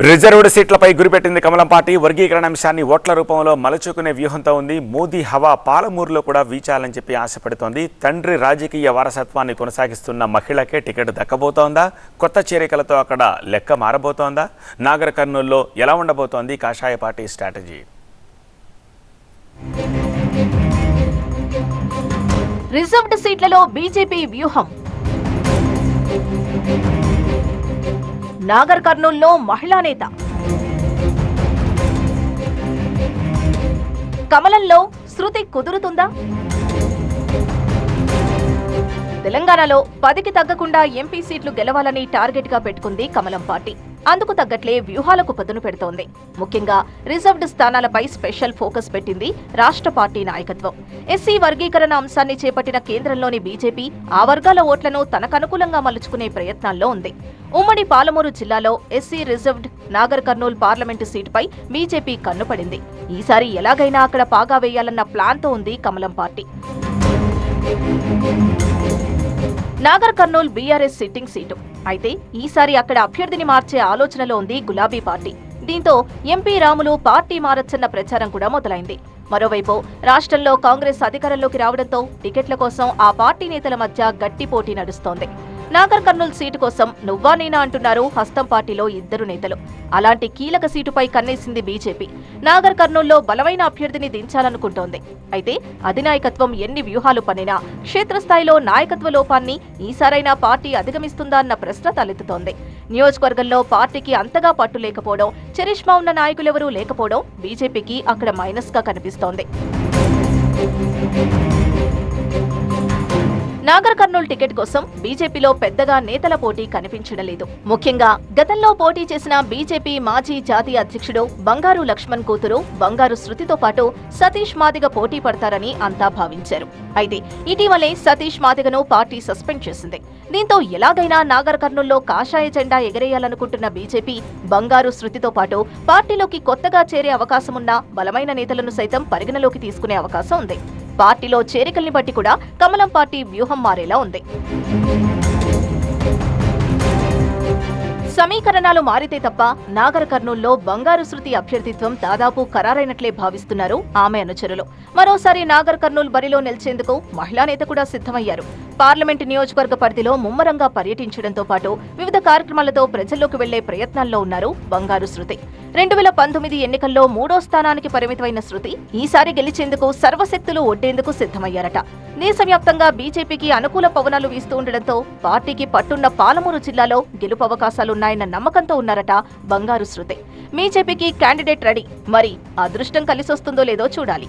Reserved సీట్లపై గురిపెట్టింది కమలం party. వర్గీకరణ అంశాన్ని ఓట్ల రూపంలో మలుచుకునే వ్యూహంతో ఉంది. మోదీ హవా పాలమూరులో కూడా వీచాలని చెప్పి ఆశపడుతోంది. తండ్రి రాజకీయ వారసత్వాన్ని కొనసాగిస్తున్న మహిళకే టికెట్ దక్కబోతోందా? కొత్త చేరికలతో అక్కడ లెక్క మారబోతోందా? నాగర్ కర్నూల్లో ఎలా ఉండబోతోంది కాషాయ పార్టీ స్ట్రాటజీ? రిజర్వ్డ్ సీట్లలో బీజేపీ వ్యూహం. నాగర్ కర్నూల్లో మహిళా నేత. కమలంలో శృతి కుదురుతుందా? తెలంగాణలో పదికి తగ్గకుండా ఎంపీ సీట్లు గెలవాలని టార్గెట్గా పెట్టుకుంది కమలం పార్టీ. అందుకు తగ్గట్లే వ్యూహాలకు పదును పెడుతోంది. ముఖ్యంగా రిజర్వ్డ్ స్థానాలపై స్పెషల్ ఫోకస్ పెట్టింది రాష్ట్ర పార్టీ నాయకత్వం. ఎస్సీ వర్గీకరణ అంశాన్ని చేపట్టిన కేంద్రంలోని బీజేపీ ఆ వర్గాల ఓట్లను తనకనుకూలంగా మలుచుకునే ప్రయత్నాల్లో ఉంది. ఉమ్మడి పాలమూరు జిల్లాలో SC reserved Nagar Kurnool parliament సీటుపై BJP కన్నుపడింది ఈసారి ఎలాగైనా అక్కడ పాగా వేయాలన్న ప్లాన్తో ఉంది కమలం party. Nagar Kurnool BRS sitting seat. అయితే ఈసారి అక్కడ అభ్యర్థిని మార్చే ఆలోచనలో ఉంది గులాబీ పార్టీ. దీంతో ఎంపీ రాములు పార్టీ మారచ్చన్న ప్రచారం కూడా మొదలైంది. మరోవైపు రాష్ట్రంలో కాంగ్రెస్ అధికారంలోకి రావడంతో టికెట్ల కోసం ఆ పార్టీ నేతల మధ్య గట్టి పోటీ నడుస్తోంది. నాగర్ కర్నూల్ సీటు కోసం నువ్వా నేనా అంటున్నారు హస్తం పార్టీలో ఇద్దరు నేతలు. అలాంటి కీలక సీటుపై కన్నేసింది బీజేపీ. నాగర్ కర్నూల్లో బలమైన అభ్యర్థిని దించాలనుకుంటోంది. అయితే అధినాయకత్వం ఎన్ని వ్యూహాలు పనినా క్షేత్రస్థాయిలో నాయకత్వ లోపాన్ని ఈసారైనా పార్టీ అధిగమిస్తుందా అన్న ప్రశ్న తలెత్తుతోంది. నియోజకవర్గంలో పార్టీకి అంతగా పట్టు లేకపోవడం చరిష్మా ఉన్న నాయకులెవరూ లేకపోవడం బీజేపీకి అక్కడ మైనస్గా కనిపిస్తోంది. నాగర్ కర్నూలు టికెట్ కోసం బీజేపీలో పెద్దగా నేతల పోటీ కనిపించడం లేదు. ముఖ్యంగా గతంలో పోటీ చేసిన బీజేపీ మాజీ జాతీయ అధ్యక్షుడు బంగారు లక్ష్మణ్ కూతురు బంగారు శృతితో పాటు సతీష్ మాదిగ పోటీ పడతారని అంతా భావించారు. అయితే ఇటీవలే సతీష్ మాదిగను పార్టీ సస్పెండ్ చేసింది. దీంతో ఎలాగైనా నాగర్ కర్నూల్లో కాషాయ జెండా ఎగరేయాలనుకుంటున్న బీజేపీ బంగారు శృతితో పాటు పార్టీలోకి కొత్తగా చేరే అవకాశమున్న బలమైన నేతలను సైతం పరిగణలోకి తీసుకునే అవకాశం ఉంది. పార్టీలో చేరికల్ని బట్టి కూడా కమలం పార్టీ వ్యూహం మారేలా ఉంది. సమీకరణాలు మారితే తప్ప నాగర్ కర్నూల్లో బంగారు శృతి అభ్యర్థిత్వం దాదాపు ఖరారైనట్లే భావిస్తున్నారు ఆమె అనుచరులు. మరోసారి నాగర్ కర్నూల్ బరిలో నిలిచేందుకు మహిళా నేత కూడా సిద్ధమయ్యారు. పార్లమెంటు నియోజకవర్గ పరిధిలో ముమ్మరంగా పర్యటించడంతో పాటు వివిధ కార్యక్రమాలతో ప్రజల్లోకి వెళ్ళే ప్రయత్నాల్లో ఉన్నారు బంగారు శృతి. రెండు వేల పంతొమ్మిది ఎన్నికల్లో మూడో స్థానానికి పరిమితమైన శృతి ఈసారి గెలిచేందుకు సర్వశక్తులు ఒడ్డేందుకు సిద్ధమయ్యారట. దేశవ్యాప్తంగా బీజేపీకి అనుకూల పవనాలు వీస్తూ ఉండడంతో పార్టీకి పట్టున్న పాలమూరు జిల్లాలో గెలుపు అవకాశాలున్నాయన్న నమ్మకంతో ఉన్నారట బంగారు శృతి. బీజేపీకి క్యాండిడేట్ రెడీ. మరి అదృష్టం కలిసొస్తుందో లేదో చూడాలి.